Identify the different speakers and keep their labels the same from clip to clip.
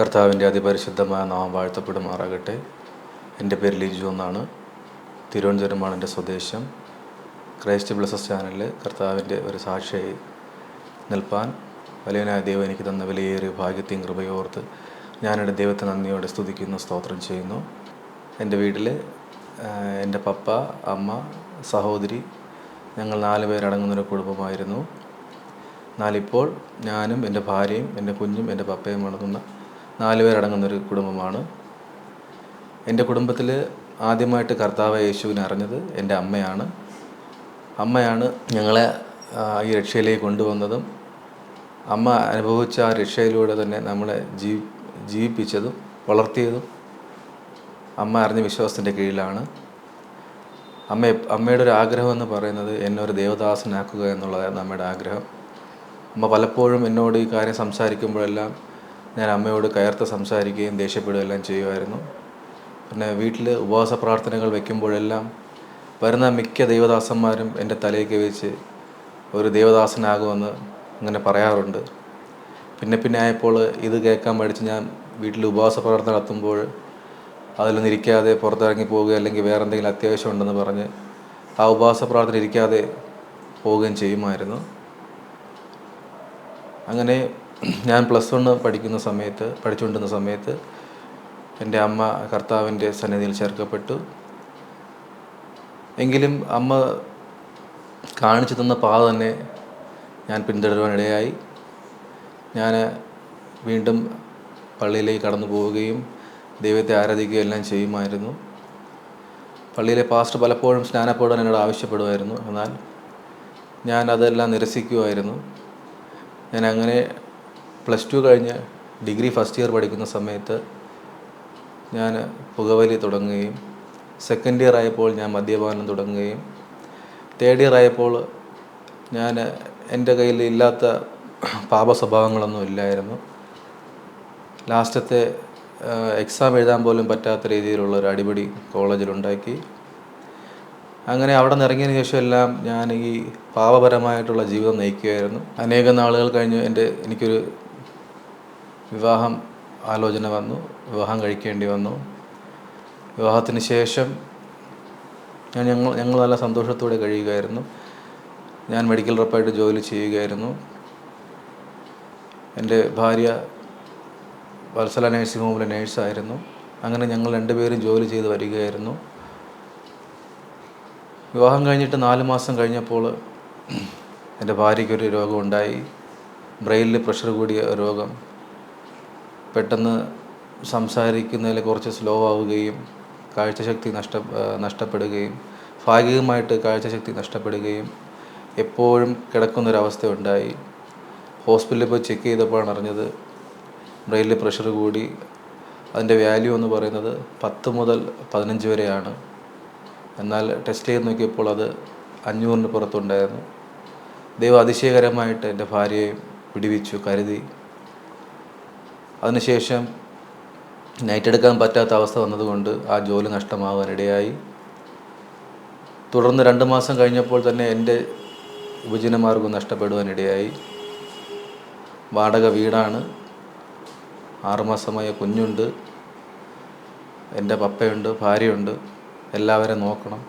Speaker 1: കർത്താവിന്റെ അതിപരിശുദ്ധമായ നാം വാഴ്ത്തപ്പെടുമാറാകട്ടെ. എന്റെ പേര് ലിജു എന്നാണ്. തിരുവനന്തപുരമാണ് എന്റെ സ്വദേശം. ക്രൈസ്റ്റ് ബ്ലസസ് ചാനലിൽ കർത്താവിന്റെ ഒരു സാക്ഷിയായി നിൽപ്പാൻ വലിയനായ ദൈവം എനിക്ക് തന്ന വിലയേറിയ ഭാഗ്യത്തെയും കൃപയോർത്ത് ഞാനെന്റെ ദൈവത്തെ നന്ദിയോടെ സ്തുതിക്കുന്നു സ്തോത്രം ചെയ്യുന്നു. എന്റെ വീട്ടിൽ എന്റെ പപ്പ അമ്മ സഹോദരി ഞങ്ങൾ നാല് പേരടങ്ങുന്നൊരു കുടുംബമായിരുന്നു. എന്നാലിപ്പോൾ ഞാനും എന്റെ ഭാര്യയും എന്റെ കുഞ്ഞും എന്റെ പപ്പയും അടങ്ങുന്ന നാല് പേരടങ്ങുന്നൊരു കുടുംബമാണ്. എന്റെ കുടുംബത്തിൽ ആദ്യമായിട്ട് കർത്താവ് യേശുവിനെ അറിഞ്ഞത് എന്റെ അമ്മയാണ്. അമ്മയാണ് ഞങ്ങളെ ഈ രക്ഷയിലേക്ക് കൊണ്ടുവന്നതും അമ്മ അനുഭവിച്ച ആ രക്ഷയിലൂടെ തന്നെ നമ്മളെ ജീ ജീവിപ്പിച്ചതും വളർത്തിയതും അമ്മ അറിഞ്ഞ വിശ്വാസത്തിന്റെ കീഴിലാണ്. അമ്മ അമ്മയുടെ ഒരു ആഗ്രഹം എന്ന് പറയുന്നത് എന്നെ ഒരു ദേവദാസനാക്കുക എന്നുള്ളതായിരുന്നു അമ്മയുടെ ആഗ്രഹം. അമ്മ പലപ്പോഴും എന്നോട് ഈ കാര്യം സംസാരിക്കുമ്പോഴെല്ലാം ഞാൻ അമ്മയോട് കയർത്ത് സംസാരിക്കുകയും ദേഷ്യപ്പെടുകയും എല്ലാം ചെയ്യുമായിരുന്നു. പിന്നെ വീട്ടിൽ ഉപവാസ പ്രാർത്ഥനകൾ വയ്ക്കുമ്പോഴെല്ലാം വരുന്ന മിക്ക ദൈവദാസന്മാരും എന്റെ തലയൊക്കെ വെച്ച് ഒരു ദേവദാസനാകുമെന്ന് അങ്ങനെ പറയാറുണ്ട്. പിന്നെ പിന്നെ ആയപ്പോൾ ഇത് കേൾക്കാൻ പഠിച്ച് ഞാൻ വീട്ടിൽ ഉപവാസ പ്രാർത്ഥന നടത്തുമ്പോൾ അതിലൊന്നും ഇരിക്കാതെ പുറത്തിറങ്ങി പോവുക അല്ലെങ്കിൽ വേറെ എന്തെങ്കിലും അത്യാവശ്യം ഉണ്ടെന്ന് പറഞ്ഞ് ആ ഉപവാസ പ്രാർത്ഥന ഇരിക്കാതെ പോവുകയും ചെയ്യുമായിരുന്നു. അങ്ങനെ ഞാൻ പ്ലസ് വൺ പഠിക്കുന്ന സമയത്ത് പഠിച്ചുകൊണ്ടിരുന്ന സമയത്ത് എന്റെ അമ്മ കർത്താവിന്റെ സന്നിധിയിൽ ചേർക്കപ്പെട്ടു. എങ്കിലും അമ്മ കാണിച്ചു തന്ന പാത തന്നെ ഞാൻ പിന്തുടരുവാനിടയായി ഞാൻ വീണ്ടും പള്ളിയിലേക്ക് കടന്നു പോവുകയും ദൈവത്തെ ആരാധിക്കുകയും എല്ലാം ചെയ്യുമായിരുന്നു. പള്ളിയിലെ പാസ്റ്റർ പലപ്പോഴും സ്നാനപ്പെടാൻ എന്നോട് ആവശ്യപ്പെടുമായിരുന്നു. എന്നാൽ ഞാൻ അതെല്ലാം നിരസിക്കുമായിരുന്നു. ഞാൻ അങ്ങനെ പ്ലസ് ടു കഴിഞ്ഞ് ഡിഗ്രി ഫസ്റ്റ് ഇയർ പഠിക്കുന്ന സമയത്ത് ഞാൻ പുകവലി തുടങ്ങുകയും സെക്കൻഡ് ഇയർ ആയപ്പോൾ ഞാൻ മദ്യപാനം തുടങ്ങുകയും തേർഡ് ഇയർ ആയപ്പോൾ ഞാൻ എന്റെ കയ്യിൽ ഇല്ലാത്ത പാപ സ്വഭാവങ്ങളൊന്നും ഇല്ലായിരുന്നു. ലാസ്റ്റത്തെ എക്സാം എഴുതാൻ പോലും പറ്റാത്ത രീതിയിലുള്ള ഒരു അടിപിടി കോളേജിലുണ്ടാക്കി. അങ്ങനെ അവിടെ നിന്ന് ഇറങ്ങിയതിന് ശേഷം എല്ലാം ഞാൻ ഈ പാപപരമായിട്ടുള്ള ജീവിതം നയിക്കുകയായിരുന്നു. അനേകം നാളുകൾ കഴിഞ്ഞ് എന്റെ എനിക്കൊരു വിവാഹം ആലോചന വന്നു വിവാഹം കഴിക്കേണ്ടി വന്നു. വിവാഹത്തിന് ശേഷം ഞാൻ ഞങ്ങൾ ഞങ്ങൾ നല്ല സന്തോഷത്തോടെ കഴിയുകയായിരുന്നു. ഞാൻ മെഡിക്കൽ റെപ്പായിട്ട് ജോലി ചെയ്യുകയായിരുന്നു. എന്റെ ഭാര്യ വത്സല നേഴ്സിംഗ് ഹോമിലെ നേഴ്സായിരുന്നു അങ്ങനെ ഞങ്ങൾ രണ്ടുപേരും ജോലി ചെയ്ത് വരികയായിരുന്നു. വിവാഹം കഴിഞ്ഞിട്ട് നാല് മാസം കഴിഞ്ഞപ്പോൾ എന്റെ ഭാര്യയ്ക്കൊരു രോഗമുണ്ടായി ബ്രെയിനിൽ പ്രഷർ കൂടിയ രോഗം. പെട്ടെന്ന് സംസാരിക്കുന്നതിൽ കുറച്ച് സ്ലോ ആവുകയും കാഴ്ചശക്തി നഷ്ട നഷ്ടപ്പെടുകയും ഭാഗികമായിട്ട് കാഴ്ചശക്തി നഷ്ടപ്പെടുകയും എപ്പോഴും കിടക്കുന്നൊരവസ്ഥ ഉണ്ടായി ഹോസ്പിറ്റലിൽ പോയി ചെക്ക് ചെയ്തപ്പോഴാണ് അറിഞ്ഞത് ബ്രെയിനിൽ പ്രഷർ കൂടി. അതിന്റെ വാല്യൂ എന്ന് പറയുന്നത് പത്ത് മുതൽ പതിനഞ്ച് വരെയാണ്. എന്നാൽ ടെസ്റ്റ് ചെയ്ത് നോക്കിയപ്പോൾ അത് അഞ്ഞൂറിന് പുറത്തുണ്ടായിരുന്നു. ദൈവം അതിശയകരമായിട്ട് എന്റെ ഭാര്യയെ പിടിവിച്ചു കരുതി. അതിനുശേഷം നൈറ്റ് എടുക്കാൻ പറ്റാത്ത അവസ്ഥ വന്നതുകൊണ്ട് ആ ജോലി നഷ്ടമാവാനിടയായി തുടർന്ന് രണ്ട് മാസം കഴിഞ്ഞപ്പോൾ തന്നെ എന്റെ ഉപജനമാർഗം നഷ്ടപ്പെടുവാനിടയായി വാടക വീടാണ്. ആറുമാസമായ കുഞ്ഞുണ്ട്. എന്റെ പപ്പയുണ്ട് ഭാര്യയുണ്ട്. എല്ലാവരെ നോക്കണം.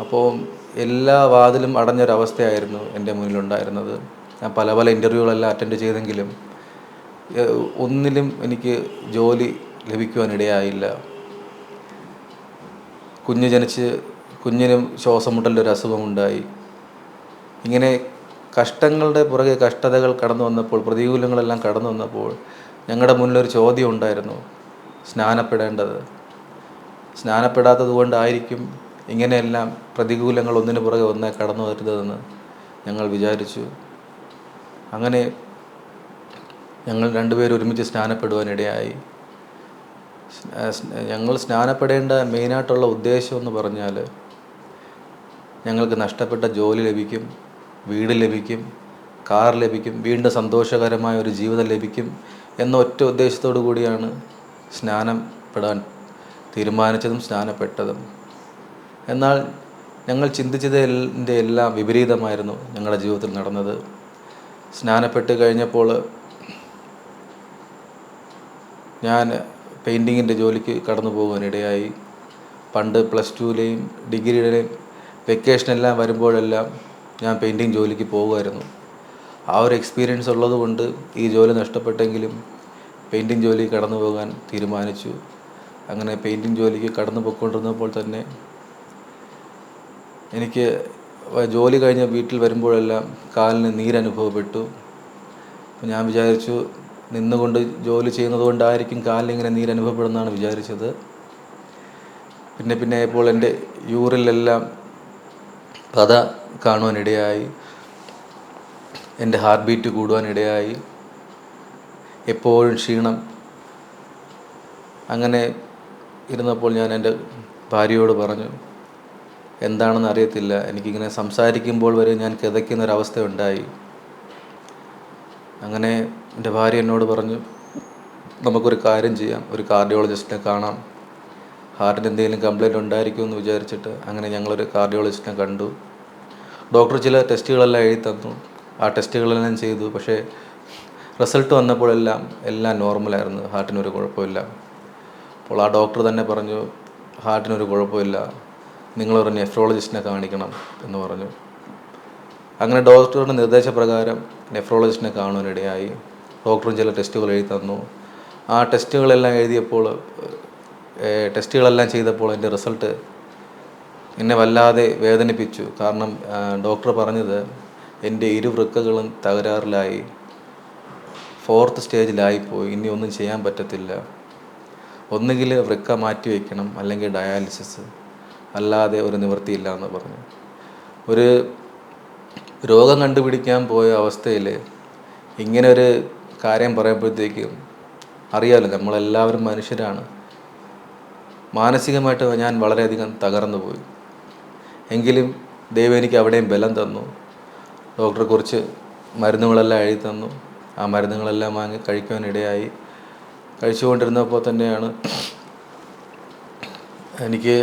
Speaker 1: അപ്പോൾ എല്ലാ വാതിലും അടഞ്ഞൊരവസ്ഥയായിരുന്നു എന്റെ മുന്നിലുണ്ടായിരുന്നത്. ഞാൻ പല പല ഇന്റർവ്യൂകളെല്ലാം അറ്റൻഡ് ചെയ്തെങ്കിലും ഒന്നിലും എനിക്ക് ജോലി ലഭിക്കുവാനിടയായില്ല. കുഞ്ഞ് ജനിച്ച് കുഞ്ഞിനും ശ്വാസം ഒരു അസുഖമുണ്ടായി. ഇങ്ങനെ കഷ്ടങ്ങളുടെ പുറകെ കഷ്ടതകൾ കടന്നു വന്നപ്പോൾ പ്രതികൂലങ്ങളെല്ലാം കടന്നു വന്നപ്പോൾ ഞങ്ങളുടെ മുന്നിലൊരു ചോദ്യം ഉണ്ടായിരുന്നു. സ്നാനപ്പെടേണ്ടത്. സ്നാനപ്പെടാത്തത് കൊണ്ടായിരിക്കും ഇങ്ങനെയെല്ലാം പ്രതികൂലങ്ങൾ ഒന്നിനു പുറകെ ഒന്നേ കടന്നു വരുന്നതെന്ന് ഞങ്ങൾ വിചാരിച്ചു. അങ്ങനെ ഞങ്ങൾ രണ്ടുപേരും ഒരുമിച്ച് സ്നാനപ്പെടുവാനിടയായി. സ്ന- സ്ന- ഞങ്ങൾ സ്നാനപ്പെടേണ്ട മെയിനായിട്ടുള്ള ഉദ്ദേശം എന്ന് പറഞ്ഞാൽ ഞങ്ങൾക്ക് നഷ്ടപ്പെട്ട ജോലി ലഭിക്കും വീട് ലഭിക്കും കാർ ലഭിക്കും വീണ്ടും സന്തോഷകരമായ ഒരു ജീവിതം ലഭിക്കും എന്ന ഒറ്റ ഉദ്ദേശത്തോടു കൂടിയാണ് സ്നാനം സ്നാനപ്പെടാൻ തീരുമാനിച്ചതും സ്നാനപ്പെട്ടതും. എന്നാൽ ഞങ്ങൾ ചിന്തിച്ചതിന്റെ എല്ലാം വിപരീതമായിരുന്നു ഞങ്ങളുടെ ജീവിതത്തിൽ നടന്നത്. സ്നാനപ്പെട്ട് കഴിഞ്ഞപ്പോൾ ഞാൻ പെയിന്റിങ്ങിന്റെ ജോലിക്ക് കടന്നു പോകാനിടയായി പണ്ട് പ്ലസ് ടുവിലെയും ഡിഗ്രിയുടെയും വെക്കേഷനെല്ലാം വരുമ്പോഴെല്ലാം ഞാൻ പെയിന്റിങ് ജോലിക്ക് പോകുമായിരുന്നു. ആ ഒരു എക്സ്പീരിയൻസ് ഉള്ളത് കൊണ്ട് ഈ ജോലി നഷ്ടപ്പെട്ടെങ്കിലും പെയിന്റിങ് ജോലി കടന്നു പോകാൻ തീരുമാനിച്ചു. അങ്ങനെ പെയിന്റിങ് ജോലിക്ക് കടന്നു പോയിക്കൊണ്ടിരുന്നപ്പോൾ തന്നെ എനിക്ക് ജോലി കഴിഞ്ഞ് വീട്ടിൽ വരുമ്പോഴെല്ലാം കാലിന് നീരനുഭവപ്പെട്ടു. ഞാൻ വിചാരിച്ചു നിന്നുകൊണ്ട് ജോലി ചെയ്യുന്നത് കൊണ്ടായിരിക്കും കാലിലിങ്ങനെ നീരനുഭവപ്പെടുന്നതാണ് വിചാരിച്ചത്. പിന്നെ പിന്നെ ഇപ്പോൾ എന്റെ യൂറിലെല്ലാം പത കാണുവാനിടയായി. എന്റെ ഹാർട്ട് ബീറ്റ് കൂടുവാനിടയായി. എപ്പോഴും ക്ഷീണം. അങ്ങനെ ഇരുന്നപ്പോൾ ഞാൻ എന്റെ ഭാര്യയോട് പറഞ്ഞു എന്താണെന്ന് അറിയത്തില്ല. എനിക്കിങ്ങനെ സംസാരിക്കുമ്പോൾ വരെ ഞാൻ കിതയ്ക്കുന്നൊരവസ്ഥ ഉണ്ടായി അങ്ങനെ എന്റെ ഭാര്യ എന്നോട് പറഞ്ഞു നമുക്കൊരു കാര്യം ചെയ്യാം ഒരു കാർഡിയോളജിസ്റ്റിനെ കാണാം. ഹാർട്ടിന് എന്തെങ്കിലും കംപ്ലൈന്റ് ഉണ്ടായിരിക്കുമെന്ന് വിചാരിച്ചിട്ട് അങ്ങനെ ഞങ്ങളൊരു കാർഡിയോളജിസ്റ്റിനെ കണ്ടു. ഡോക്ടർ ചില ടെസ്റ്റുകളെല്ലാം എഴുതി തന്നു. ആ ടെസ്റ്റുകളെല്ലാം ചെയ്തു. പക്ഷേ റിസൾട്ട് വന്നപ്പോഴെല്ലാം എല്ലാം നോർമലായിരുന്നു. ഹാർട്ടിനൊരു കുഴപ്പമില്ല. അപ്പോൾ ആ ഡോക്ടർ തന്നെ പറഞ്ഞു ഹാർട്ടിനൊരു കുഴപ്പമില്ല. നിങ്ങളൊരു നെഫ്രോളജിസ്റ്റിനെ കാണിക്കണം എന്ന് പറഞ്ഞു. അങ്ങനെ ഡോക്ടറുടെ നിർദ്ദേശപ്രകാരം നെഫ്രോളജിസ്റ്റിനെ കാണുവാനിടയായി. ഡോക്ടറും ചില ടെസ്റ്റുകൾ എഴുതി തന്നു. ആ ടെസ്റ്റുകളെല്ലാം എഴുതിയപ്പോൾ ടെസ്റ്റുകളെല്ലാം ചെയ്തപ്പോൾ എന്റെ റിസൾട്ട് എന്നെ വല്ലാതെ വേദനിപ്പിച്ചു. കാരണം ഡോക്ടർ പറഞ്ഞത് എന്റെ ഇരു വൃക്കകളും തകരാറിലായി ഫോർത്ത് സ്റ്റേജിലായിപ്പോയി ഇനി ഒന്നും ചെയ്യാൻ പറ്റത്തില്ല. ഒന്നുകിൽ വൃക്ക മാറ്റി വയ്ക്കണം അല്ലെങ്കിൽ ഡയാലിസിസ് അല്ലാതെ ഒരു നിവൃത്തിയില്ല എന്ന് പറഞ്ഞു. ഒരു രോഗം കണ്ടുപിടിക്കാൻ പോയ അവസ്ഥയിൽ ഇങ്ങനെ ഒരു കാര്യം പറയുമ്പോഴത്തേക്കും അറിയാമല്ലോ നമ്മളെല്ലാവരും മനുഷ്യരാണ്. മാനസികമായിട്ട് ഞാൻ വളരെയധികം തകർന്നു പോയി. എങ്കിലും ദൈവം എനിക്ക് അവിടെയും ബലം തന്നു. ഡോക്ടറെ കുറിച്ച് മരുന്നുകളെല്ലാം എഴുതി തന്നു. ആ മരുന്നുകളെല്ലാം വാങ്ങി കഴിക്കുവാനിടയായി. കഴിച്ചുകൊണ്ടിരുന്നപ്പോൾ തന്നെയാണ് എനിക്ക്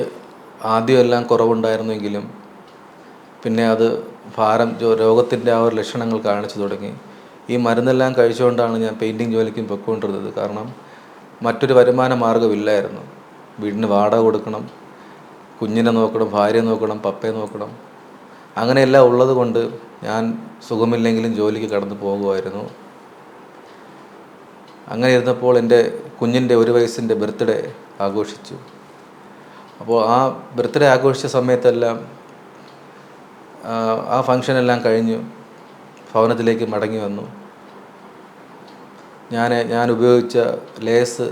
Speaker 1: ആദ്യമെല്ലാം കുറവുണ്ടായിരുന്നെങ്കിലും പിന്നെ അത് ഭാരം രോഗത്തിന്റെ ആ ഒരു ലക്ഷണങ്ങൾ കാണിച്ചു തുടങ്ങി. ഈ മരുന്നെല്ലാം കഴിച്ചുകൊണ്ടാണ് ഞാൻ പെയിന്റിങ് ജോലിക്കും പൊയ്ക്കൊണ്ടിരുന്നത്. കാരണം മറ്റൊരു വരുമാന മാർഗമില്ലായിരുന്നു വീടിന് വാടക കൊടുക്കണം കുഞ്ഞിനെ നോക്കണം ഭാര്യയെ നോക്കണം പപ്പയെ നോക്കണം. അങ്ങനെയെല്ലാം ഉള്ളത് കൊണ്ട് ഞാൻ സുഖമില്ലെങ്കിലും ജോലിക്ക് കടന്നു പോകുമായിരുന്നു. അങ്ങനെ ഇരുന്നപ്പോൾ എന്റെ കുഞ്ഞിന്റെ ഒരു വയസ്സിന്റെ ബർത്ത്ഡേ ആഘോഷിച്ചു. അപ്പോൾ ആ ബർത്ത്ഡേ ആഘോഷിച്ച സമയത്തെല്ലാം ആ, ഫങ്ഷനെല്ലാം കഴിഞ്ഞു. ഭവനത്തിലേക്ക് മടങ്ങി വന്നു. ഞാൻ ഞാൻ ഉപയോഗിച്ച ലേസ്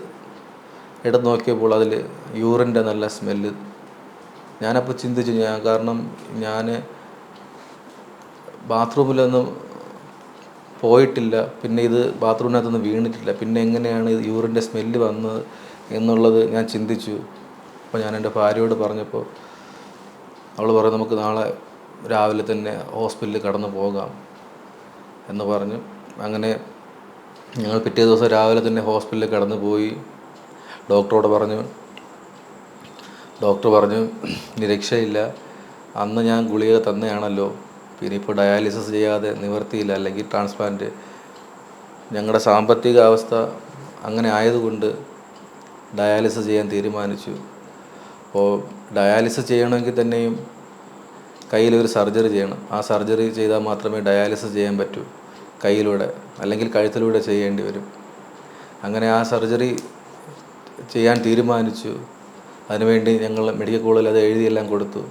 Speaker 1: എടുത്ത് നോക്കിയപ്പോൾ അതിൽ യൂറിന്റെ നല്ല സ്മെല്ല്. ഞാനപ്പോൾ ചിന്തിച്ചു ഞാൻ കാരണം ഞാൻ ബാത്റൂമിലൊന്നും പോയിട്ടില്ല. പിന്നെ ഇത് ബാത്റൂമിനകത്തൊന്നും വീണിട്ടില്ല. പിന്നെ എങ്ങനെയാണ് ഇത് യൂറിന്റെ സ്മെല്ല് വന്നത് എന്നുള്ളത് ഞാൻ ചിന്തിച്ചു. അപ്പോൾ ഞാൻ എന്റെ ഭാര്യയോട് പറഞ്ഞപ്പോൾ അവൾ പറയും നമുക്ക് നാളെ രാവിലെ തന്നെ ഹോസ്പിറ്റലിൽ കടന്നു പോകാം. എന്ന് പറഞ്ഞു. അങ്ങനെ ഞങ്ങൾ പിറ്റേ ദിവസം രാവിലെ തന്നെ ഹോസ്പിറ്റലിൽ കടന്നു പോയി. ഡോക്ടറോട് പറഞ്ഞു ഡോക്ടർ പറഞ്ഞു നിരക്ഷയില്ല. അന്ന് ഞാൻ ഗുളിക തന്നെയാണല്ലോ. പിന്നെ ഇപ്പോൾ ഡയാലിസിസ് ചെയ്യാതെ നിവർത്തിയില്ല അല്ലെങ്കിൽ ട്രാൻസ്പ്ലാന്റ്. ഞങ്ങളുടെ സാമ്പത്തിക അവസ്ഥ അങ്ങനെ ആയതുകൊണ്ട് ഡയാലിസിസ് ചെയ്യാൻ തീരുമാനിച്ചു. അപ്പോൾ ഡയാലിസിസ് ചെയ്യണമെങ്കിൽ തന്നെയും കയ്യിലൊരു സർജറി ചെയ്യണം. ആ സർജറി ചെയ്താൽ മാത്രമേ ഡയാലിസിസ് ചെയ്യാൻ പറ്റൂ. കയ്യിലൂടെ അല്ലെങ്കിൽ കഴുത്തിലൂടെ ചെയ്യേണ്ടി വരും. അങ്ങനെ ആ സർജറി ചെയ്യാൻ തീരുമാനിച്ചു. അതിനുവേണ്ടി ഞങ്ങൾ മെഡിക്കൽ കോളേജിൽ അത് എഴുതിയെല്ലാം കൊടുത്തു.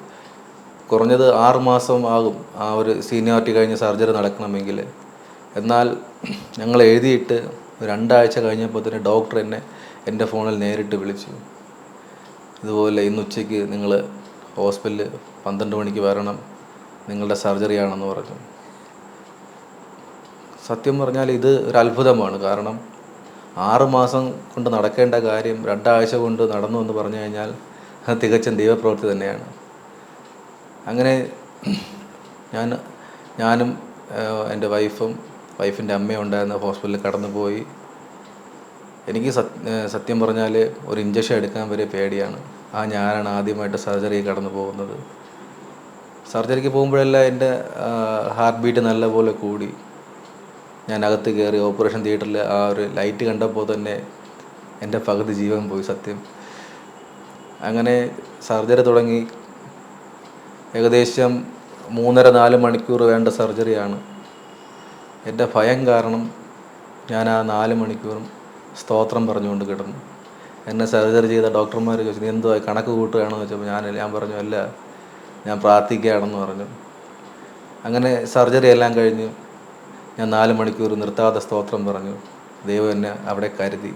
Speaker 1: കുറഞ്ഞത് ആറ് മാസം ആകും ആ ഒരു സീനിയോറിറ്റി കഴിഞ്ഞ് സർജറി നടക്കണമെങ്കിൽ. എന്നാൽ ഞങ്ങൾ എഴുതിയിട്ട് രണ്ടാഴ്ച കഴിഞ്ഞപ്പോൾ തന്നെ ഡോക്ടർ എന്നെ എന്റെ ഫോണിൽ നേരിട്ട് വിളിച്ചു. ഇതുപോലെ ഇന്ന് ഉച്ചയ്ക്ക് നിങ്ങൾ ഹോസ്പിറ്റലിൽ പന്ത്രണ്ട് മണിക്ക് വരണം. നിങ്ങളുടെ സർജറിയാണെന്ന് പറഞ്ഞു. സത്യം പറഞ്ഞാൽ ഇത് ഒരു അത്ഭുതമാണ്. കാരണം ആറ് മാസം കൊണ്ട് നടക്കേണ്ട കാര്യം രണ്ടാഴ്ച കൊണ്ട് നടന്നു എന്ന് പറഞ്ഞു കഴിഞ്ഞാൽ അത് തികച്ചും ദൈവപ്രവൃത്തി തന്നെയാണ്. അങ്ങനെ ഞാൻ ഞാനും എന്റെ വൈഫും വൈഫിന്റെ അമ്മയും ഉണ്ടായിരുന്ന ഹോസ്പിറ്റലിൽ കടന്നുപോയി. എനിക്ക് സത് സത്യം പറഞ്ഞാൽ ഒരു ഇഞ്ചക്ഷൻ എടുക്കാൻ വരെ പേടിയാണ്. ആ ഞാനാണ് ആദ്യമായിട്ട് സർജറി കടന്നു പോകുന്നത്. സർജറിക്ക് പോകുമ്പോഴെല്ലാം എന്റെ ഹാർട്ട് ബീറ്റ് നല്ലപോലെ കൂടി. ഞാൻ അകത്ത് കയറി ഓപ്പറേഷൻ തിയേറ്ററിൽ ആ ഒരു ലൈറ്റ് കണ്ടപ്പോൾ തന്നെ എന്റെ പകുതി ജീവൻ പോയി സത്യം. അങ്ങനെ സർജറി തുടങ്ങി. ഏകദേശം മൂന്നര നാല് മണിക്കൂർ വേണ്ട സർജറിയാണ്. എന്റെ ഭയം കാരണം ഞാൻ ആ നാല് മണിക്കൂറും സ്തോത്രം പറഞ്ഞുകൊണ്ട് കിടന്നു. എന്നെ സർജറി ചെയ്ത ഡോക്ടർമാർ ചോദിച്ചു നീ എന്തോ കണക്ക് കൂട്ടുകയാണെന്ന് വെച്ചപ്പോൾ ഞാൻ ഞാൻ പറഞ്ഞു അല്ല ഞാൻ പ്രാർത്ഥിക്കുകയാണെന്ന് പറഞ്ഞു. അങ്ങനെ സർജറി എല്ലാം കഴിഞ്ഞ്. ഞാൻ നാല് മണിക്കൂർ നിർത്താതെ സ്തോത്രം പറഞ്ഞു. ദൈവം എന്നെ അവിടെ കരുതി.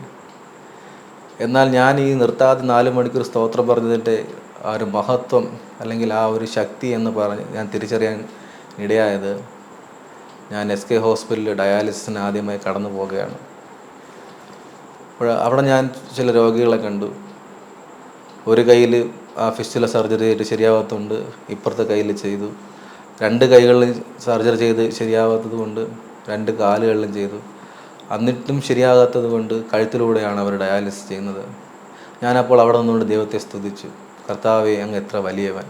Speaker 1: എന്നാൽ ഞാൻ ഈ നിർത്താതെ നാല് മണിക്കൂർ സ്തോത്രം പറഞ്ഞതിന്റെ ആ ഒരു മഹത്വം അല്ലെങ്കിൽ ആ ഒരു ശക്തി എന്ന് പറഞ്ഞ് ഞാൻ തിരിച്ചറിയാൻ ഇടയായത് ഞാൻ എസ് കെ ഹോസ്പിറ്റലിൽ ഡയാലിസിസിന് ആദ്യമായി കടന്നു പോവുകയാണ്. അപ്പോൾ അവിടെ ഞാൻ ചില രോഗികളെ കണ്ടു. ഒരു കയ്യിൽ ആ ഫിസ്റ്റുല സർജറി ചെയ്തിട്ട് ശരിയാവാത്തതുകൊണ്ട് ഇപ്പുറത്തെ കയ്യിൽ ചെയ്തു. രണ്ട് കൈകളിൽ സർജറി ചെയ്ത് ശരിയാവാത്തത് കൊണ്ട് രണ്ട് കാലുകളിലും ചെയ്തു. എന്നിട്ടും ശരിയാകാത്തത് കൊണ്ട് കഴുത്തിലൂടെയാണ് അവർ ഡയാലിസിസ് ചെയ്യുന്നത്. ഞാനപ്പോൾ അവിടെ നിന്നുകൊണ്ട് ദൈവത്തെ സ്തുതിച്ചു. കർത്താവെ അങ്ങ് എത്ര വലിയവൻ.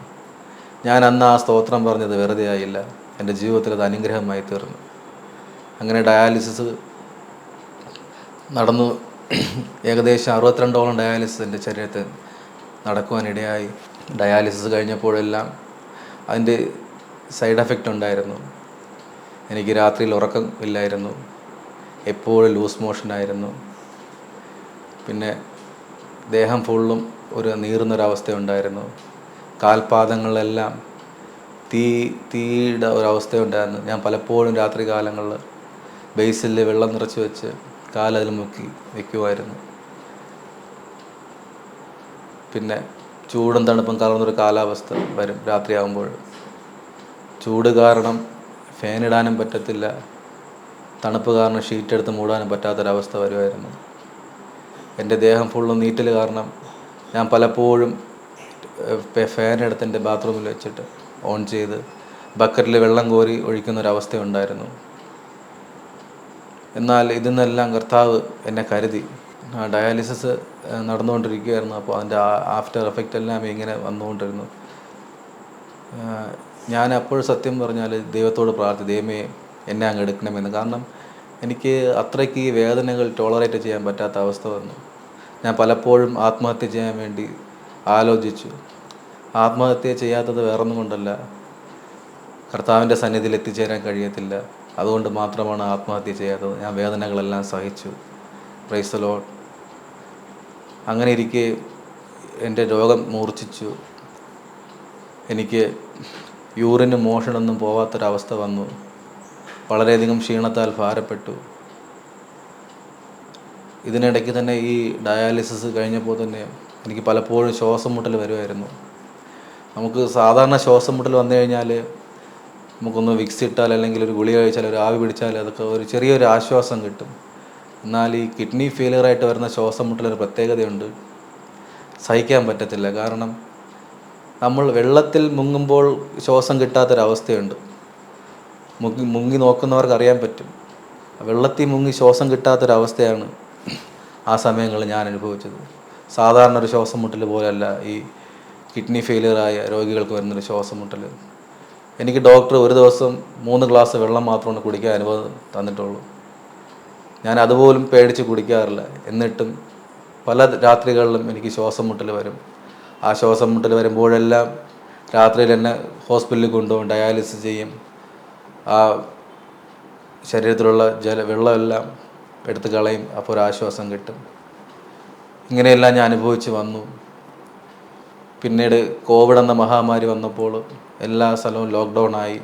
Speaker 1: ഞാൻ അന്ന് ആ സ്തോത്രം പറഞ്ഞത് വെറുതെ ആയില്ല. എന്റെ ജീവിതത്തിൽ അത് അനുഗ്രഹമായി തീർന്നു. അങ്ങനെ ഡയാലിസിസ് നടന്നു. ഏകദേശം അറുപത്തിരണ്ടോളം ഡയാലിസിസ് എന്റെ ശരീരത്തിൽ നടക്കുവാനിടയായി. ഡയാലിസിസ് കഴിഞ്ഞപ്പോഴെല്ലാം അതിന്റെ സൈഡ് എഫക്റ്റ് ഉണ്ടായിരുന്നു. എനിക്ക് രാത്രിയിൽ ഉറക്കം ഇല്ലായിരുന്നു. എപ്പോഴും ലൂസ് മോഷനായിരുന്നു പിന്നെ ദേഹം ഫുള്ളും ഒരു നീറുന്നൊരവസ്ഥ ഉണ്ടായിരുന്നു കാൽപാദങ്ങളിലെല്ലാം തീ തീയുടെ ഒരവസ്ഥ ഉണ്ടായിരുന്നു ഞാൻ പലപ്പോഴും രാത്രി കാലങ്ങളിൽ ബേസിൽ വെള്ളം നിറച്ച് വെച്ച് കാലതിൽ മുക്കി വയ്ക്കുമായിരുന്നു പിന്നെ ചൂടും തണുപ്പും കലർന്നൊരു കാലാവസ്ഥ വരും രാത്രിയാകുമ്പോൾ ചൂട് കാരണം ഫാൻ ഇടാനും പറ്റത്തില്ല. തണുപ്പ് കാരണം ഷീറ്റ് എടുത്ത് മൂടാനും പറ്റാത്തൊരവസ്ഥ വരുമായിരുന്നു എന്റെ ദേഹം ഫുള്ളും നീറ്റൽ കാരണം ഞാൻ പലപ്പോഴും ഫാൻ എടുത്ത് എന്റെ ബാത്റൂമിൽ വെച്ചിട്ട് ഓൺ ചെയ്ത് ബക്കറ്റിൽ വെള്ളം കോരി ഒഴിക്കുന്ന ഒരവസ്ഥയുണ്ടായിരുന്നു എന്നാൽ ഇതിന്നെല്ലാം കർത്താവ് എന്നെ കരുതി. ഡയാലിസിസ് നടന്നുകൊണ്ടിരിക്കുകയായിരുന്നു അപ്പോൾ അതിന്റെ ആഫ്റ്റർ എഫക്റ്റ് എല്ലാം ഇങ്ങനെ വന്നുകൊണ്ടിരുന്നു. ഞാൻ അപ്പോൾ സത്യം പറഞ്ഞാൽ ദൈവത്തോട് പ്രാർത്ഥി ദൈവമേ എന്നെ അങ്ങ് എടുക്കണമെന്ന്. കാരണം എനിക്ക് അത്രയ്ക്ക് വേദനകൾ ടോളറേറ്റ് ചെയ്യാൻ പറ്റാത്ത അവസ്ഥ വന്നു. ഞാൻ പലപ്പോഴും ആത്മഹത്യ ചെയ്യാൻ വേണ്ടി ആലോചിച്ചു. ആത്മഹത്യ ചെയ്യാത്തത് വേറൊന്നും കൊണ്ടല്ല. കർത്താവിന്റെ സന്നിധിയിൽ എത്തിച്ചേരാൻ കഴിയത്തില്ല. അതുകൊണ്ട് മാത്രമാണ് ആത്മഹത്യ ചെയ്യാത്തത്. ഞാൻ വേദനകളെല്ലാം സഹിച്ചു. പ്രൈസ് ലോഡ് അങ്ങനെ ഇരിക്കെ എന്റെ രോഗം മൂർച്ഛിച്ചു. എനിക്ക് യൂറിന് മോഷണമൊന്നും പോവാത്തൊരവസ്ഥ വന്നു. വളരെയധികം ക്ഷീണത്താൽ ഭാരപ്പെട്ടു. ഇതിനിടയ്ക്ക് തന്നെ ഈ ഡയാലിസിസ് കഴിഞ്ഞപ്പോൾ തന്നെ എനിക്ക് പലപ്പോഴും ശ്വാസം മുട്ടൽ വരുമായിരുന്നു. നമുക്ക് സാധാരണ ശ്വാസം മുട്ടൽ വന്നു കഴിഞ്ഞാൽ നമുക്കൊന്ന് വിക്സ് ഇട്ടാൽ അല്ലെങ്കിൽ ഒരു ഗുളി കഴിച്ചാൽ ഒരു ആവി പിടിച്ചാൽ അതൊക്കെ ഒരു ചെറിയൊരു ആശ്വാസം കിട്ടും. എന്നാൽ ഈ കിഡ്നി ഫെയിലിയറായിട്ട് വരുന്ന ശ്വാസം മുട്ടലൊരു പ്രത്യേകതയുണ്ട്. സഹിക്കാൻ പറ്റത്തില്ല. കാരണം നമ്മൾ വെള്ളത്തിൽ മുങ്ങുമ്പോൾ ശ്വാസം കിട്ടാത്തൊരവസ്ഥയുണ്ട്. മുങ്ങി മുങ്ങി നോക്കുന്നവർക്ക് അറിയാൻ പറ്റും. വെള്ളത്തിൽ മുങ്ങി ശ്വാസം കിട്ടാത്തൊരവസ്ഥയാണ് ആ സമയങ്ങളിൽ ഞാൻ അനുഭവിച്ചത്. സാധാരണ ഒരു ശ്വാസം മുട്ടൽ പോലെയല്ല ഈ കിഡ്നി ഫെയിലിയറായ രോഗികൾക്ക് വരുന്നൊരു ശ്വാസം മുട്ടൽ എനിക്ക് ഡോക്ടർ ഒരു ദിവസം മൂന്ന് ഗ്ലാസ് വെള്ളം മാത്രമാണ് കുടിക്കാൻ അനുഭവം തന്നിട്ടുള്ളൂ. ഞാൻ അതുപോലും പേടിച്ച് കുടിക്കാറില്ല. എന്നിട്ടും പല രാത്രികളിലും എനിക്ക് ശ്വാസം മുട്ടൽ വരും. ആ ശ്വാസം മുട്ടൽ വരുമ്പോഴെല്ലാം രാത്രിയിൽ തന്നെ ഹോസ്പിറ്റലിൽ കൊണ്ടുപോകും ഡയാലിസിസ് ചെയ്യും. ആ ശരീരത്തിലുള്ള ജല വെള്ളമെല്ലാം എടുത്ത് കളയും. അപ്പോൾ ഒരു ആശ്വാസം കിട്ടും. ഇങ്ങനെയെല്ലാം ഞാൻ അനുഭവിച്ച് വന്നു. പിന്നീട് കോവിഡ് എന്ന മഹാമാരി വന്നപ്പോൾ എല്ലാ സ്ഥലവും ലോക്ക്ഡൗൺ ആയി.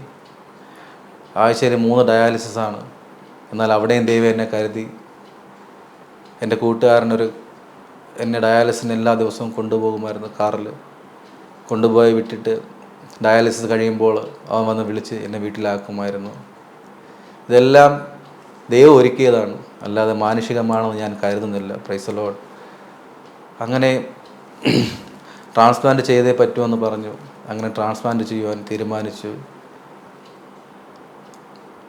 Speaker 1: ആഴ്ചയിൽ മൂന്ന് ഡയാലിസിസ് ആണ് എന്നാൽ അവിടെയും ദൈവം എന്നെ കരുതി. എന്റെ കൂട്ടുകാരനൊരു എന്നെ ഡയാലിസിന് എല്ലാ ദിവസവും കൊണ്ടുപോകുമായിരുന്നു കാറിൽ. കൊണ്ടുപോയി വിട്ടിട്ട് ഡയാലിസിസ് കഴിയുമ്പോൾ അവൻ വന്ന് വിളിച്ച് എന്നെ വീട്ടിലാക്കുമായിരുന്നു. ഇതെല്ലാം ദൈവം ഒരുക്കിയതാണ്. അല്ലാതെ മാനുഷികമാണെന്ന് ഞാൻ കരുതുന്നില്ല. പ്രൈസ് അങ്ങനെ ട്രാൻസ്പ്ലാന്റ് ചെയ്തേ പറ്റുമെന്ന് പറഞ്ഞു. അങ്ങനെ ട്രാൻസ്പ്ലാന്റ് ചെയ്യുവാൻ തീരുമാനിച്ചു.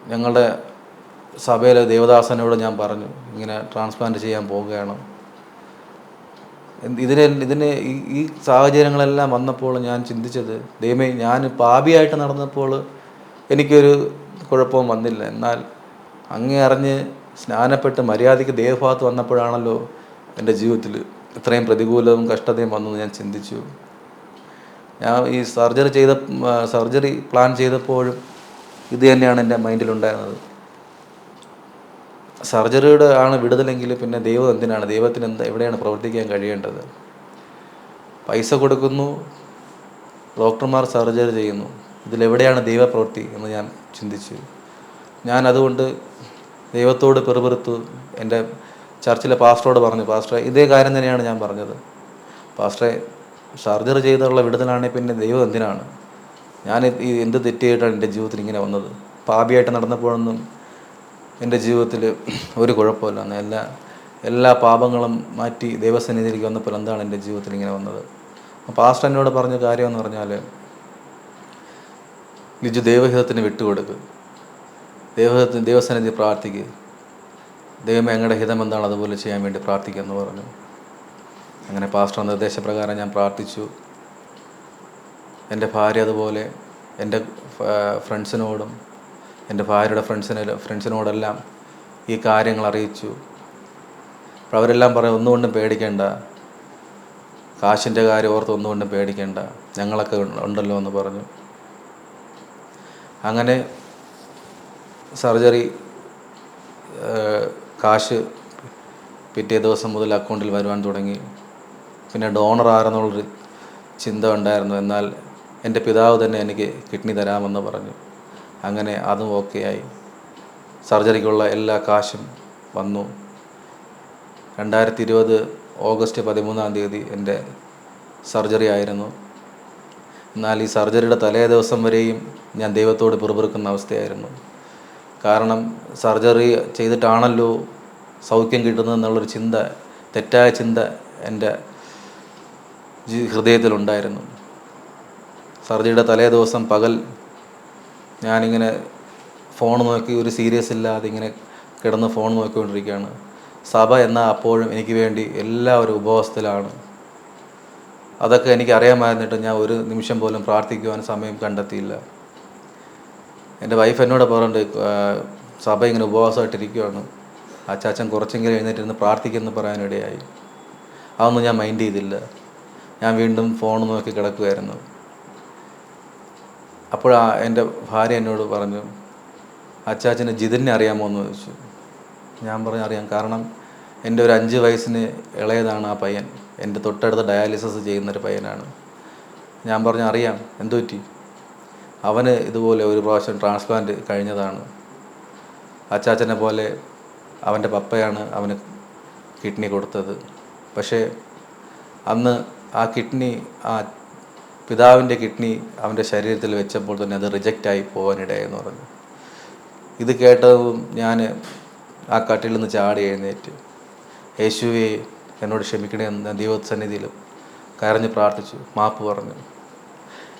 Speaker 1: ഞങ്ങളുടെ സഭയിലെ ദേവദാസനോട് ഞാൻ പറഞ്ഞു ഇങ്ങനെ ട്രാൻസ്പ്ലാന്റ് ചെയ്യാൻ പോവുകയാണ്. ഇതിന് ഇതിന് ഈ സാഹചര്യങ്ങളെല്ലാം വന്നപ്പോൾ ഞാൻ ചിന്തിച്ചത് ദൈവമേ ഞാൻ പാപിയായിട്ട് നടന്നപ്പോൾ എനിക്കൊരു കുഴപ്പവും വന്നില്ല. എന്നാൽ അങ്ങേ അറിഞ്ഞ് സ്നാനപ്പെട്ട് മര്യാദയ്ക്ക് ദേവഭാഗത്ത് വന്നപ്പോഴാണല്ലോ എന്റെ ജീവിതത്തിൽ ഇത്രയും പ്രതികൂലവും കഷ്ടതയും വന്നു ഞാൻ ചിന്തിച്ചു. ഞാൻ ഈ സർജറി ചെയ്ത സർജറി പ്ലാൻ ചെയ്തപ്പോഴും ഇത് തന്നെയാണ് എന്റെ മൈൻഡിലുണ്ടായിരുന്നത്. സർജറിയുടെ ആണ് വിടുതലെങ്കിൽ പിന്നെ ദൈവം എന്തിനാണ്? ദൈവത്തിന് എന്ത് എവിടെയാണ് പ്രവർത്തിക്കാൻ കഴിയേണ്ടത്? പൈസ കൊടുക്കുന്നു ഡോക്ടർമാർ സർജറി ചെയ്യുന്നു. ഇതിലെവിടെയാണ് ദൈവപ്രവൃത്തി എന്ന് ഞാൻ ചിന്തിച്ചു. ഞാൻ അതുകൊണ്ട് ദൈവത്തോട് പെറുപെറുത്തു. എന്റെ ചർച്ചിലെ പാസ്റ്ററോട് പറഞ്ഞു പാസ്റ്ററെ ഇതേ കാര്യം തന്നെയാണ് ഞാൻ പറഞ്ഞത്. പാസ്റ്ററെ സർജറി ചെയ്തുള്ള വിടുതലാണെങ്കിൽ പിന്നെ ദൈവം എന്തിനാണ്? ഞാൻ ഈ എന്ത് തെറ്റ് എന്റെ ജീവിതത്തിൽ ഇങ്ങനെ വന്നത്? പാപിയായിട്ട് നടന്നപ്പോഴൊന്നും എന്റെ ജീവിതത്തിൽ ഒരു കുഴപ്പമില്ല. എന്ന് എല്ലാ എല്ലാ പാപങ്ങളും മാറ്റി ദൈവസന്നിധിയിലേക്ക് വന്നപ്പോൾ എന്താണ് എന്റെ ജീവിതത്തിൽ ഇങ്ങനെ വന്നത്? പാസ്റ്റർ എന്നോട് പറഞ്ഞ കാര്യം എന്ന് പറഞ്ഞാൽ ലിജു ദൈവഹിതത്തിന് വിട്ടുകൊടുക്ക്. ദൈവഹിതത്തിന് ദൈവസന്നിധി പ്രാർത്ഥിക്കുക ദൈവമേ ഞങ്ങളുടെ ഹിതം എന്താണ്? അതുപോലെ ചെയ്യാൻ വേണ്ടി പ്രാർത്ഥിക്കുക എന്ന് പറഞ്ഞു. അങ്ങനെ പാസ്റ്റർ നിർദ്ദേശപ്രകാരം ഞാൻ പ്രാർത്ഥിച്ചു. എന്റെ ഭാര്യ അതുപോലെ എന്റെ ഫ്രണ്ട്സിനോടും എന്റെ ഭാര്യയുടെ ഫ്രണ്ട്സിനെ ഫ്രണ്ട്സിനോടെല്ലാം ഈ കാര്യങ്ങൾ അറിയിച്ചു. അപ്പോൾ അവരെല്ലാം പറയും ഒന്നുകൊണ്ടും പേടിക്കേണ്ട. കാശിന്റെ കാര്യം ഓർത്ത് ഒന്നുകൊണ്ടും പേടിക്കേണ്ട. ഞങ്ങളൊക്കെ ഉണ്ടല്ലോ എന്ന് പറഞ്ഞു. അങ്ങനെ സർജറി കാശ് പിറ്റേ ദിവസം മുതൽ അക്കൗണ്ടിൽ വരുവാൻ തുടങ്ങി. പിന്നെ ഡോണർ ആരെന്നുള്ളൊരു ചിന്ത ഉണ്ടായിരുന്നു. എന്നാൽ എന്റെ പിതാവ് തന്നെ എനിക്ക് കിഡ്നി തരാമെന്ന് പറഞ്ഞു. അങ്ങനെ അതും ഓക്കെ ആയി സർജറിക്കുള്ള എല്ലാ കാശും വന്നു. രണ്ടായിരത്തി ഇരുപത് ഓഗസ്റ്റ് പതിമൂന്നാം തീയതി എന്റെ സർജറി ആയിരുന്നു. എന്നാൽ ഈ സർജറിയുടെ തലേ ദിവസം വരെയും ഞാൻ ദൈവത്തോട് പിറുപിറുക്കുന്ന അവസ്ഥയായിരുന്നു. കാരണം സർജറി ചെയ്തിട്ടാണല്ലോ സൗഖ്യം കിട്ടുന്നത് എന്നുള്ളൊരു ചിന്ത തെറ്റായ ചിന്ത എന്റെ ഹൃദയത്തിലുണ്ടായിരുന്നു. സർജറിയുടെ തലേ ദിവസം പകൽ ഞാനിങ്ങനെ ഫോൺ നോക്കി ഒരു സീരിയസ് ഇല്ലാതെ ഇങ്ങനെ കിടന്ന് ഫോൺ നോക്കിക്കൊണ്ടിരിക്കുകയാണ്. സഭ എന്നാൽ അപ്പോഴും എനിക്ക് വേണ്ടി എല്ലാവരും ഉപവാസത്തിലാണ്. അതൊക്കെ എനിക്ക് അറിയാമായിരുന്നിട്ട് ഞാൻ ഒരു നിമിഷം പോലും പ്രാർത്ഥിക്കുവാൻ സമയം കണ്ടെത്തിയില്ല. എന്റെ വൈഫ് എന്നോട് പറഞ്ഞിട്ട് ആ, സഭ ഇങ്ങനെ ഉപവാസമായിട്ടിരിക്കുകയാണ് അച്ചാച്ചൻ കുറച്ചെങ്കിലും എഴുന്നേറ്റിരുന്ന് പ്രാർത്ഥിക്കുമെന്ന് പറയാനിടയായി. അതൊന്നും ഞാൻ മൈൻഡ് ചെയ്തില്ല. ഞാൻ വീണ്ടും ഫോൺ നോക്കി കിടക്കുമായിരുന്നു അപ്പോൾ എന്റെ ഭാര്യ എന്നോട് പറഞ്ഞു അച്ചാച്ചന് ജിതിനെ അറിയാമോ എന്ന് ചോദിച്ചു. ഞാൻ പറഞ്ഞു അറിയാം. കാരണം എന്റെ ഒരു അഞ്ച് വയസ്സിന് ഇളയതാണ് ആ പയ്യൻ. എന്റെ തൊട്ടടുത്ത് ഡയാലിസിസ് ചെയ്യുന്നൊരു പയ്യനാണ്. ഞാൻ പറഞ്ഞു അറിയാം. എന്തു പറ്റി? അവന് ഇതുപോലെ ഒരു പ്രാവശ്യം ട്രാൻസ്പ്ലാന്റ് കഴിഞ്ഞതാണ്. അച്ചാച്ചനെ പോലെ അവന്റെ പപ്പയാണ് അവന് കിഡ്നി കൊടുത്തത്. പക്ഷേ അന്ന് ആ കിഡ്നി ആ പിതാവിന്റെ കിഡ്നി അവന്റെ ശരീരത്തിൽ വെച്ചപ്പോൾ തന്നെ അത് റിജക്റ്റായി പോകാനിടയെന്ന് പറഞ്ഞു. ഇത് കേട്ടതും ഞാൻ ആ കട്ടിൽ നിന്ന് ചാടി എഴുന്നേറ്റ്. യേശുവെ എന്നോട് ക്ഷമിക്കണേ എന്ന് ഞാൻ ദൈവസന്നിധിയിലും കരഞ്ഞ് പ്രാർത്ഥിച്ചു മാപ്പ് പറഞ്ഞു.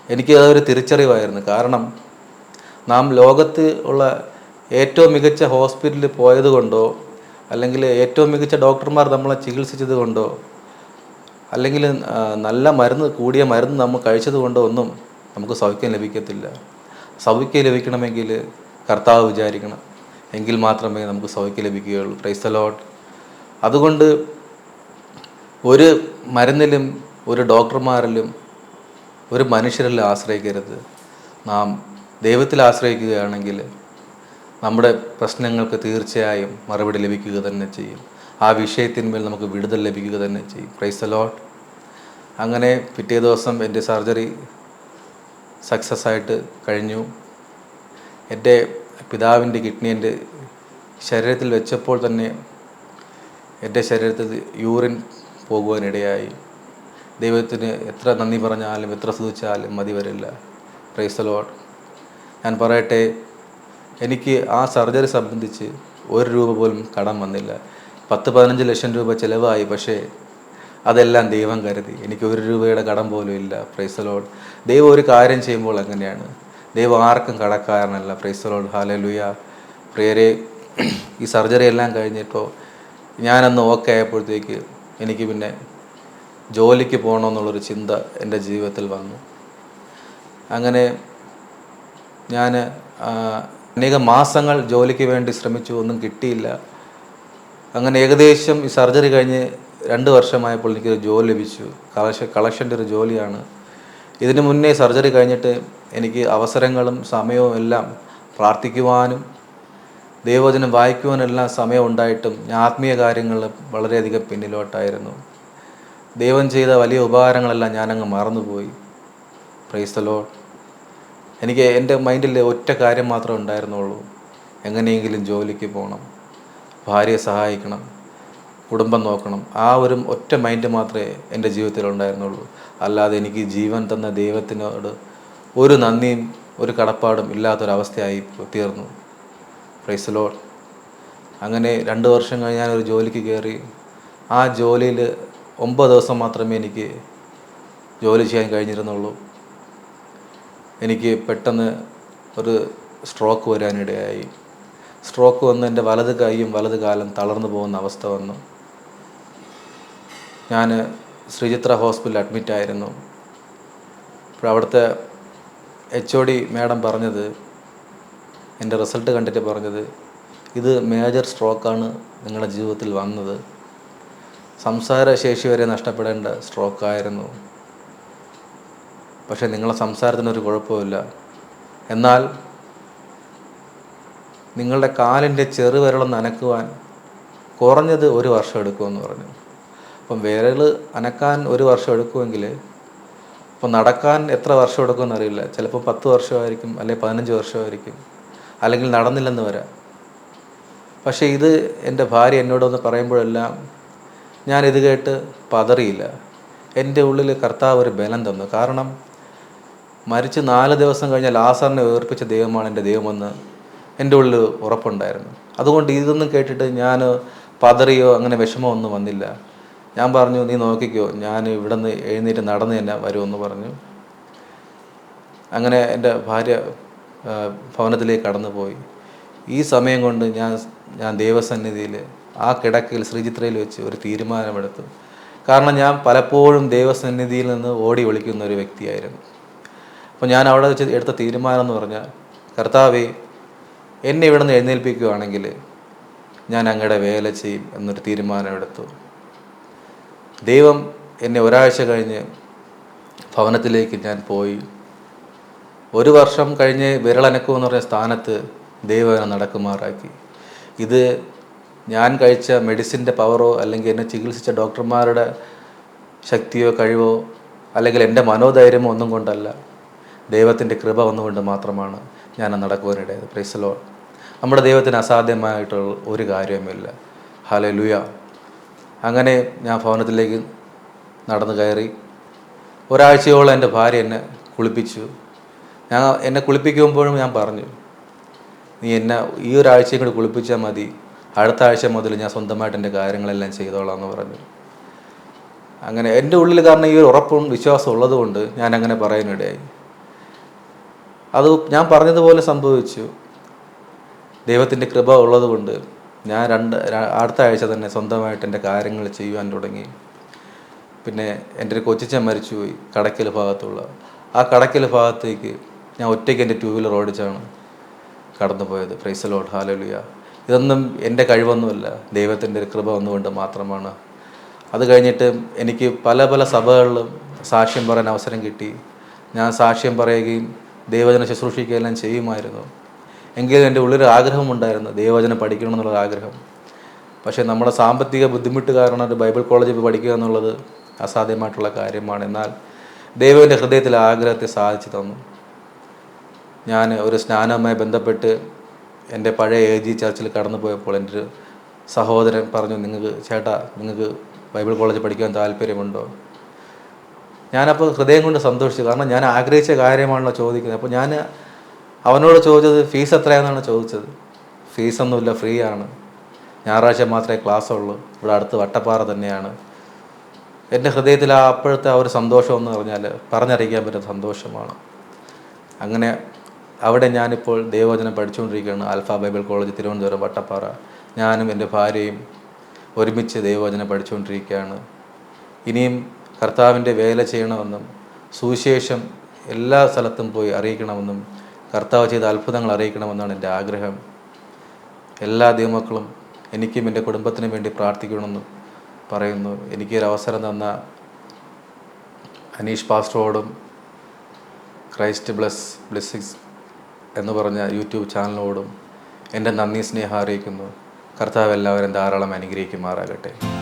Speaker 1: എനിക്ക് അതൊരു തിരിച്ചറിവായിരുന്നു. കാരണം നാം ലോകത്ത് ഉള്ള ഏറ്റവും മികച്ച ഹോസ്പിറ്റലിൽ പോയത് കൊണ്ടോ അല്ലെങ്കിൽ ഏറ്റവും മികച്ച ഡോക്ടർമാർ നമ്മളെ ചികിത്സിച്ചത് കൊണ്ടോ അല്ലെങ്കിൽ നല്ല മരുന്ന് കൂടിയ മരുന്ന് നമ്മൾ കഴിച്ചത് കൊണ്ടൊന്നും നമുക്ക് സൗഖ്യം ലഭിക്കത്തില്ല. സൗഖ്യം ലഭിക്കണമെങ്കിൽ കർത്താവ് വിചാരിക്കണം. എങ്കിൽ മാത്രമേ നമുക്ക് സൗഖ്യം ലഭിക്കുകയുള്ളൂ. പ്രൈസ് ലോട്ട് അതുകൊണ്ട് ഒരു മരുന്നിലും ഒരു ഡോക്ടർമാരിലും ഒരു മനുഷ്യരിലും ആശ്രയിക്കരുത്. നാം ദൈവത്തിൽ ആശ്രയിക്കുകയാണെങ്കിൽ നമ്മുടെ പ്രശ്നങ്ങൾക്ക് തീർച്ചയായും മറുപടി ലഭിക്കുക തന്നെ ചെയ്യും. ആ വിഷയത്തിന്മേൽ നമുക്ക് വിടുതൽ ലഭിക്കുക തന്നെ ചെയ്യും. പ്രൈസ് അലോട്ട് അങ്ങനെ പിറ്റേ ദിവസം എന്റെ സർജറി സക്സസ് ആയിട്ട് കഴിഞ്ഞു. എന്റെ പിതാവിന്റെ കിഡ്നി എന്റെ ശരീരത്തിൽ വെച്ചപ്പോൾ തന്നെ എന്റെ ശരീരത്തിൽ യൂറിൻ പോകുവാനിടയായി. ദൈവത്തിന് എത്ര നന്ദി പറഞ്ഞാലും എത്ര സ്തുതിച്ചാലും മതി വരില്ല. പ്രൈസ് ലോഡ് ഞാൻ പറയട്ടെ എനിക്ക് ആ സർജറി സംബന്ധിച്ച് ഒരു രൂപ പോലും കടം വന്നില്ല. പത്ത് പതിനഞ്ച് ലക്ഷം രൂപ ചിലവായി പക്ഷേ അതെല്ലാം ദൈവം കരുതി. എനിക്ക് ഒരു രൂപയുടെ കടം പോലും ഇല്ല. പ്രൈസലോഡ് ദൈവം ഒരു കാര്യം ചെയ്യുമ്പോൾ അങ്ങനെയാണ്. ദൈവം ആർക്കും കടക്കാരനല്ല. പ്രൈസലോഡ് ഹാലലുയ പ്രിയരെ ഈ സർജറി എല്ലാം കഴിഞ്ഞിട്ടോ ഞാനന്ന് ഓക്കെ ആയപ്പോഴത്തേക്ക് എനിക്ക് പിന്നെ ജോലിക്ക് പോകണമെന്നുള്ളൊരു ചിന്ത എന്റെ ജീവിതത്തിൽ വന്നു. അങ്ങനെ ഞാൻ അനേക മാസങ്ങൾ ജോലിക്ക് വേണ്ടി ശ്രമിച്ചു. ഒന്നും കിട്ടിയില്ല. അങ്ങനെ ഏകദേശം ഈ സർജറി കഴിഞ്ഞ് രണ്ട് വർഷമായപ്പോൾ എനിക്കൊരു ജോലി ലഭിച്ചു. കളക്ഷൻ കളക്ഷന്റെ ഒരു ജോലിയാണ്. ഇതിനു മുന്നേ സർജറി കഴിഞ്ഞിട്ട് എനിക്ക് അവസരങ്ങളും സമയവും എല്ലാം പ്രാർത്ഥിക്കുവാനും ദൈവവചനം വായിക്കുവാനെല്ലാം സമയം ഉണ്ടായിട്ടും ഞാൻ ആത്മീയ കാര്യങ്ങൾ വളരെയധികം പിന്നിലോട്ടായിരുന്നു. ദൈവം ചെയ്ത വലിയ ഉപകാരങ്ങളെല്ലാം ഞാനങ്ങ് മറന്നുപോയി. പ്രൈസ്തലോ എനിക്ക് എന്റെ മൈൻഡിൽ ഒറ്റ കാര്യം മാത്രമേ ഉണ്ടായിരുന്നുള്ളൂ. എങ്ങനെയെങ്കിലും ജോലിക്ക് പോകണം. ഭാര്യയെ സഹായിക്കണം കുടുംബം നോക്കണം. ആ ഒരു ഒറ്റ മൈൻഡ് മാത്രമേ എന്റെ ജീവിതത്തിൽ ഉണ്ടായിരുന്നുള്ളൂ. അല്ലാതെ എനിക്ക് ജീവൻ തന്ന ദൈവത്തിനോട് ഒരു നന്ദിയും ഒരു കടപ്പാടും ഇല്ലാത്തൊരവസ്ഥയായി തീർന്നു. പ്രൈസ് ലോഡ് അങ്ങനെ രണ്ട് വർഷം കഴിഞ്ഞ് ഞാനൊരു ജോലിക്ക് കയറി. ആ ജോലിയിൽ ഒമ്പത് ദിവസം മാത്രമേ എനിക്ക് ജോലി ചെയ്യാൻ കഴിഞ്ഞിരുന്നുള്ളൂ. എനിക്ക് പെട്ടെന്ന് ഒരു സ്ട്രോക്ക് വരാനിടയായി. സ്ട്രോക്ക് വന്ന് എന്റെ വലത് കൈയും വലത് കാലം തളർന്നു പോകുന്ന അവസ്ഥ വന്നു. ഞാൻ ശ്രീചിത്ര ഹോസ്പിറ്റലിൽ അഡ്മിറ്റായിരുന്നു അപ്പോൾ അവിടുത്തെ എച്ച് ഒ ഡി മാഡം പറഞ്ഞത് എന്റെ റിസൾട്ട് കണ്ടിട്ട് പറഞ്ഞത് ഇത് മേജർ സ്ട്രോക്കാണ് നിങ്ങളുടെ ജീവിതത്തിൽ വന്നത്. സംസാരശേഷി വരെ നഷ്ടപ്പെടേണ്ട സ്ട്രോക്കായിരുന്നു പക്ഷേ നിങ്ങളെ സംസാരത്തിനൊരു കുഴപ്പമില്ല എന്നാൽ നിങ്ങളുടെ കാലിന്റെ ചെറുവിരളൊന്ന് അനക്കുവാൻ കുറഞ്ഞത് ഒരു വർഷം എടുക്കുമെന്ന് പറഞ്ഞു. അപ്പം വിരൽ അനക്കാൻ ഒരു വർഷം എടുക്കുമെങ്കിൽ ഇപ്പം നടക്കാൻ എത്ര വർഷം എടുക്കുമെന്ന് അറിയില്ല. ചിലപ്പോൾ പത്ത് വർഷമായിരിക്കും അല്ലെങ്കിൽ പതിനഞ്ച് വർഷമായിരിക്കും അല്ലെങ്കിൽ നടന്നില്ലെന്ന് വരാം. പക്ഷേ ഇത് എന്റെ ഭാര്യ എന്നോടൊന്ന് പറയുമ്പോഴെല്ലാം ഞാനിത് കേട്ട് പതറിയില്ല. എന്റെ ഉള്ളിൽ കർത്താവ് ഒരു ബലം തന്നു. കാരണം മരിച്ച് നാല് ദിവസം കഴിഞ്ഞാൽ ലാസറിനെ ഉയർപ്പിച്ച ദൈവമാണ് എന്റെ ദൈവമെന്ന് എന്റെ ഉള്ളിൽ ഉറപ്പുണ്ടായിരുന്നു. അതുകൊണ്ട് ഇതൊന്നും കേട്ടിട്ട് ഞാൻ പതറിയോ അങ്ങനെ വിഷമോ ഒന്നും വന്നില്ല. ഞാൻ പറഞ്ഞു നീ നോക്കിക്കോ ഞാൻ ഇവിടെ നിന്ന് എഴുന്നേറ്റ് നടന്ന് തന്നെ വരുമെന്ന് പറഞ്ഞു. അങ്ങനെ എന്റെ ഭാര്യ ഭവനത്തിലേക്ക് കടന്നുപോയി. ഈ സമയം കൊണ്ട് ഞാൻ ഞാൻ ദൈവസന്നിധിയിൽ ആ കിടക്കയിൽ ശ്രീചിത്രയിൽ വെച്ച് ഒരു തീരുമാനമെടുത്തു. കാരണം ഞാൻ പലപ്പോഴും ദൈവസന്നിധിയിൽ നിന്ന് ഓടി ഒളിക്കുന്ന ഒരു വ്യക്തിയായിരുന്നു. അപ്പോൾ ഞാൻ അവിടെ വെച്ച് എടുത്ത തീരുമാനം എന്ന് പറഞ്ഞാൽ കർത്താവേ എന്നെ ഇവിടെ നിന്ന് എഴുന്നേൽപ്പിക്കുകയാണെങ്കിൽ ഞാൻ അങ്ങയുടെ വേല ചെയ്യും എന്നൊരു തീരുമാനമെടുത്തു ദൈവം എന്നെ ഒരാഴ്ച കഴിഞ്ഞ് ഭവനത്തിലേക്ക് ഞാൻ പോയി. ഒരു വർഷം കഴിഞ്ഞ് വിരളനക്കം എന്ന് പറഞ്ഞ സ്ഥാനത്ത് ദൈവം നടക്കുമാറാക്കി. ഇത് ഞാൻ കഴിച്ച മെഡിസിന്റെ പവറോ അല്ലെങ്കിൽ എന്നെ ചികിത്സിച്ച ഡോക്ടർമാരുടെ ശക്തിയോ കഴിവോ അല്ലെങ്കിൽ എന്റെ മനോധൈര്യമോ ഒന്നും കൊണ്ടല്ല. ദൈവത്തിന്റെ കൃപ ഒന്നുകൊണ്ട് മാത്രമാണ്. ഞാൻ നടക്കുവാനിടയത് പ്രൈസലോ നമ്മുടെ ദൈവത്തിന് അസാധ്യമായിട്ടുള്ള ഒരു കാര്യവുമില്ല. ഹലോ ലുയ അങ്ങനെ ഞാൻ ഭവനത്തിലേക്ക് നടന്നു കയറി. ഒരാഴ്ചയോളം എന്റെ ഭാര്യ എന്നെ കുളിപ്പിച്ചു. ഞാൻ എന്നെ കുളിപ്പിക്കുമ്പോഴും ഞാൻ പറഞ്ഞു നീ എന്നെ ഈ ഒരാഴ്ചയും കൂടി കുളിപ്പിച്ചാൽ മതി. അടുത്ത ആഴ്ച മുതൽ ഞാൻ സ്വന്തമായിട്ട് എന്റെ കാര്യങ്ങളെല്ലാം ചെയ്തോളാം എന്ന് പറഞ്ഞു. അങ്ങനെ എന്റെ ഉള്ളിൽ കാരണം ഈ ഒരു ഉറപ്പും വിശ്വാസവും ഉള്ളതുകൊണ്ട് ഞാൻ അങ്ങനെ പറയാനിടയായി. അത് ഞാൻ പറഞ്ഞതുപോലെ സംഭവിച്ചു. ദൈവത്തിന്റെ കൃപ ഉള്ളതുകൊണ്ട് ഞാൻ രണ്ട് അടുത്ത ആഴ്ച തന്നെ സ്വന്തമായിട്ട് എന്റെ കാര്യങ്ങൾ ചെയ്യുവാൻ തുടങ്ങി. പിന്നെ എന്റെ ഒരു കൊച്ചിച്ചൻ മരിച്ചുപോയി കടക്കൽ ഭാഗത്തുള്ള. ആ കടക്കൽ ഭാഗത്തേക്ക് ഞാൻ ഒറ്റയ്ക്ക് എന്റെ ടൂ വീലർ ഓടിച്ചാണ് കടന്നു പോയത് ഫ്രൈസലോട്ട് ഹാലലുയ ഇതൊന്നും എന്റെ കഴിവൊന്നുമല്ല. ദൈവത്തിന്റെ ഒരു കൃപ ഒന്നുകൊണ്ട് മാത്രമാണ്. അത് കഴിഞ്ഞിട്ട് എനിക്ക് പല പല സഭകളിലും സാക്ഷ്യം പറയാൻ അവസരം കിട്ടി. ഞാൻ സാക്ഷ്യം പറയുകയും ദൈവജന ശുശ്രൂഷിക്കുകയെല്ലാം ചെയ്യുമായിരുന്നു. എങ്കിലും എന്റെ ഉള്ളിൽ ആഗ്രഹമുണ്ടായിരുന്നു. ദൈവവചനം പഠിക്കണം എന്നുള്ള ആഗ്രഹം. പക്ഷേ നമ്മുടെ സാമ്പത്തിക ബുദ്ധിമുട്ട് കാരണം ഒരു ബൈബിൾ കോളേജിൽ പഠിക്കുക എന്നുള്ളത് അസാധ്യമായിട്ടുള്ള കാര്യമാണ്. എന്നാൽ ദൈവത്തിന്റെ ഹൃദയത്തിൽ ആഗ്രഹത്തെ സാധിച്ചു തന്നു. ഞാൻ ഒരു സ്നാനവുമായി ബന്ധപ്പെട്ട് എന്റെ പഴയ എ ജി ചർച്ചിൽ കടന്നു പോയപ്പോൾ എന്റെ ഒരു സഹോദരൻ പറഞ്ഞു നിങ്ങൾക്ക് ചേട്ടാ നിങ്ങൾക്ക് ബൈബിൾ കോളേജ് പഠിക്കാൻ താല്പര്യമുണ്ടോ? ഞാനപ്പോൾ ഹൃദയം കൊണ്ട് സന്തോഷിച്ചു. കാരണം ഞാൻ ആഗ്രഹിച്ച കാര്യമാണല്ലോ ചോദിക്കുന്നത്. അപ്പോൾ ഞാൻ അവനോട് ചോദിച്ചത് ഫീസ് എത്രയാണെന്നാണ് ചോദിച്ചത്? ഫീസൊന്നുമില്ല ഫ്രീ ആണ് ഞായറാഴ്ച മാത്രമേ ക്ലാസ് ഉള്ളൂ ഇവിടെ അടുത്ത് വട്ടപ്പാറ തന്നെയാണ്. എന്റെ ഹൃദയത്തിൽ ആ അപ്പോഴത്തെ ആ ഒരു സന്തോഷം എന്ന് പറഞ്ഞാൽ പറഞ്ഞറിയിക്കാൻ പറ്റുന്ന സന്തോഷമാണ്. അങ്ങനെ അവിടെ ഞാനിപ്പോൾ ദൈവവചനം പഠിച്ചുകൊണ്ടിരിക്കുകയാണ്. Alpha Bible college Thiruvananthapuram Vattappara. ഞാനും എന്റെ ഭാര്യയും ഒരുമിച്ച് ദൈവവചനം പഠിച്ചുകൊണ്ടിരിക്കുകയാണ്. ഇനിയും കർത്താവിന്റെ വേല ചെയ്യണമെന്നും സുവിശേഷം എല്ലാ സ്ഥലത്തും പോയി അറിയിക്കണമെന്നും കർത്താവ് ചെയ്ത അത്ഭുതങ്ങൾ അറിയിക്കണമെന്നാണ് എന്റെ ആഗ്രഹം. എല്ലാ ദൈവമക്കളും എനിക്കും എന്റെ കുടുംബത്തിനും വേണ്ടി പ്രാർത്ഥിക്കണമെന്നും പറയുന്നു. എനിക്കൊരു അവസരം തന്ന അനീഷ് പാസ്റ്ററോടും ക്രൈസ്റ്റ് ബ്ലസ് ബ്ലെസ്സിങ്സ് എന്ന് പറഞ്ഞ യൂട്യൂബ് ചാനലിനോടും എന്റെ നന്ദി സ്നേഹം അറിയിക്കുന്നു. കർത്താവ് എല്ലാവരും ധാരാളം അനുഗ്രഹിക്കുമാറാകട്ടെ.